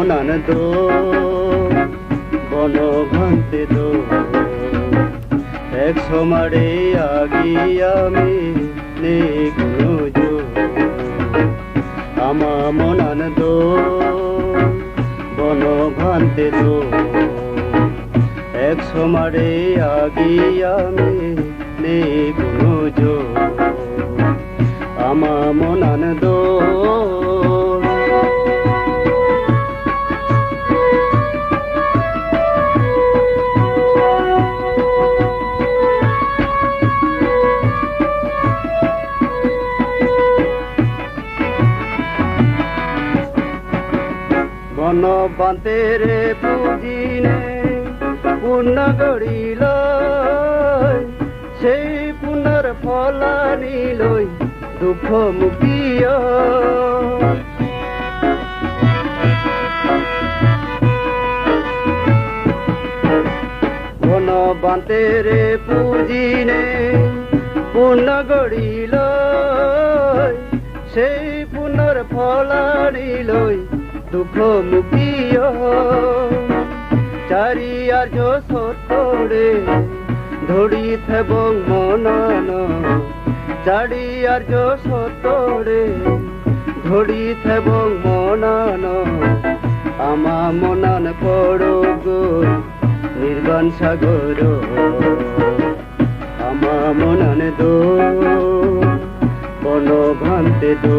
নান দো বন ভান্তে দো এক সমারে আগি আমি নে কোনো জো আমা মনান দো বন ভান্তে দো এক সমারে আগি আমি নে কোনো জো আমা মনান বান্তের পুজিনে পূর্ণ গড়িল সেই পুনর ফলানি লই দুঃখ মুক্তিয় বন বান্তের পুজিনে পূর্ণ গড়িল সেই পুনর ফলানি লই দুঃখ মুক্তিয় চারি আর্য সতরে ধরি থেবং মনন। চারি আর্য সতরে ধরি থেবং মনন। আমা মনন পড়ো গো নির্বাণ সাগর। আমা মনন দো বন ভান্তে দো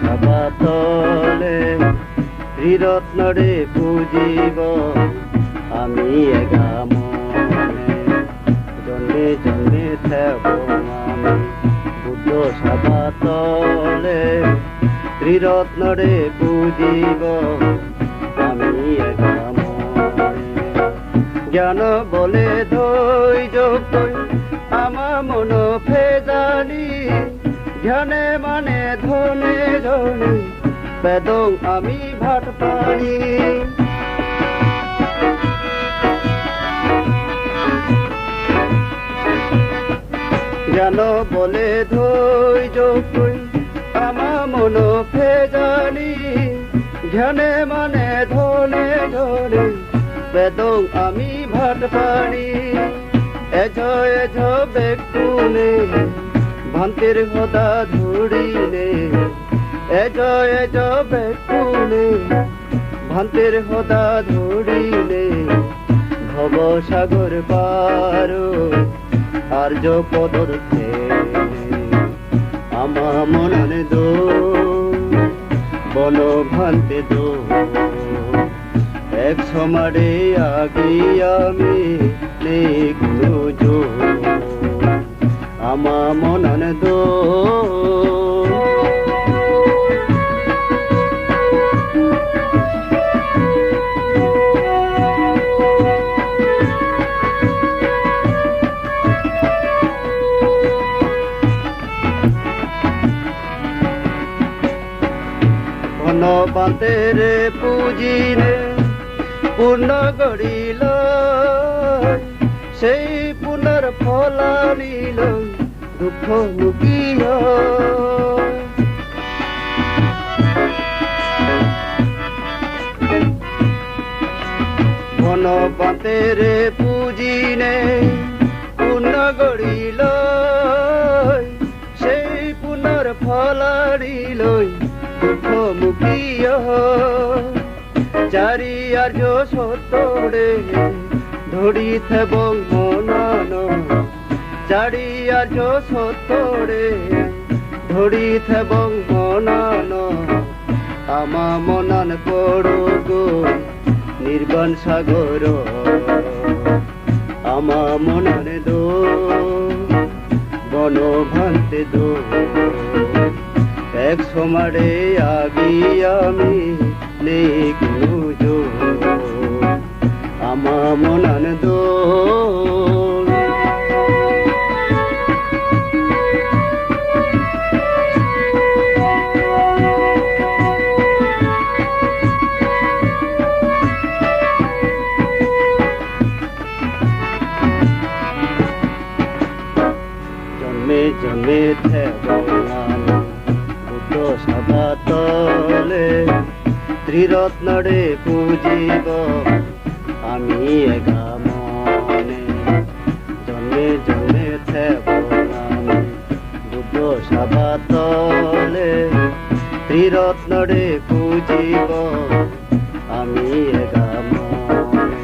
সভা তলে ত্রিরত্নরে পুজিব। আমি এগা মনে জন্মে জন্মে থেবনানি বুদ্ধ সভা তলে ত্রিরত্নরে পুজিব। আমি এগা মনে, জ্ঞান বলে ধৈর্য আমার মন ফেজালি। ধ্যানে মানে ধনে ধনে বেদং আমি ভাট পানি। জ্ঞান বলে ধৈ কই আমার মন ফেজালি ধ্যানে মানে ধনে ধনে বেদং আমি ভাট পানি। এজ এজ বেকুনে ভান্তির হদা ধুড়িনে এজ এজ বেকুনে ভান্তির হদা ধুড়িনে ভব সাগর পারো আর্য পদর আমা মননে দো, বন ভান্তে দো। এক সমারে আগি আমি নে কোনো আমা মনন দো ঘন বান্তের পুজিনে পূর্ণ গড়িল সেই পুনর ফলানিল দুঃখ মুকিয় ঘন বান্তের পুজিনে পূর্ণ গড়িল সেই পুনর ফলানিল দুঃখ মুকিয় চারি আর্য সতরে ধরি থেবং মনন আর্য সতরে ধরি থেবং মনন আমা মনন পড়ো গো নির্বাণ সাগর। আমা মনন দো বন ভান্তে দো। এক সমারে আগি আমি জোর আমা মনান দোল জন্মে থেবলাম বুদ্ধ সভা তলে ত্রিরত্নরে পূজিব। আমি এগা মনে জমে থেবলাম বুদ্ধ সভা তলে ত্রিরত্নরে পূজিব। আমি এগা মনে।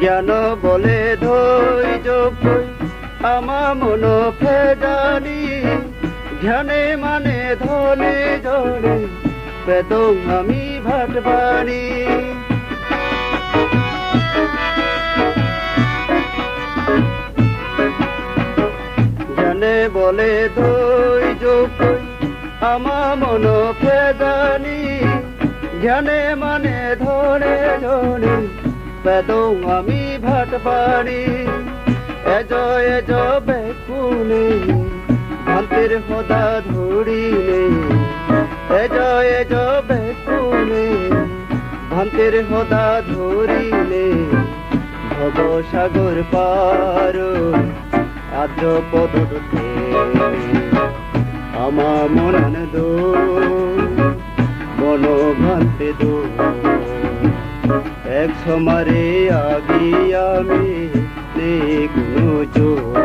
জ্ঞান বলে ধৈর্য আমা মন ফেদানি, ধ্যানে মানে ধনে জনে পেদং আমি ভাটবাণী জ্ঞানে বলে ধৈর্য যোগ, আমা মন ফেদানি জ্ঞানে মানে ধরে জনে পেদং আমি ভাটবাণী এজ এজ বেকুনে ভান্তির হদা ধরিলে। এজ এজ বেকুনে ভান্তির হদা ধরিলে। ভব সাগর পার, আদ্র পদ আমা মনন দো মন ভান্তে দো। এক সমারে আগি আমি নেই কোনো জোর